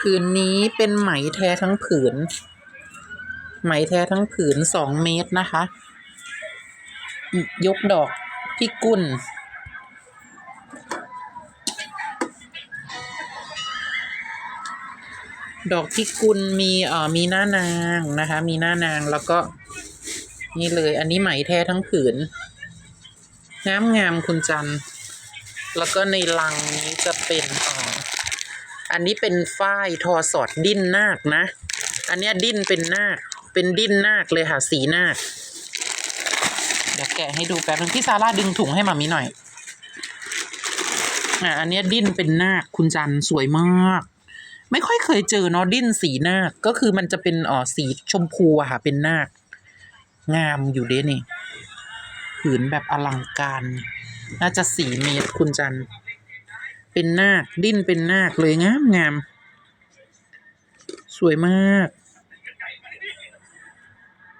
ผืนนี้เป็นไหมแท้ทั้งผืน ไหมแท้ทั้งผืนสองเมตรนะคะ ยกดอกพิกุลดอกพิกุลมีเอ่อมีหน้านางนะคะ มีหน้านางแล้วก็ นี่เลย อันนี้ไหมแท้ทั้งผืนงามงามคุณจันทร์แล้วก็ในลังนี้จะเป็นอ่อ อันนี้เป็นฝ้ายทอสอดดิ้นนาคนะ อันเนี้ยดิ้นเป็นนาค เป็นดิ้นนาคเลยค่ะ สีนาค เดี๋ยวแกะให้ดูแป๊บนึงพี่ซาร่าดึงถุงให้มามีหน่อย อะอันเนี้ยดิ้นเป็นนาคคุณจันสวยมาก ไม่ค่อยเคยเจอเนาะดิ้นสีนาค ก็คือมันจะเป็นอ๋อสีชมพูอะค่ะ เป็นนาค งามอยู่เด้นี่ผืนแบบอลังการ น่าจะสี่เมตรคุณจันทร์ เป็นนาค ดิ้นเป็นนาคเลยงามงาม สวยมาก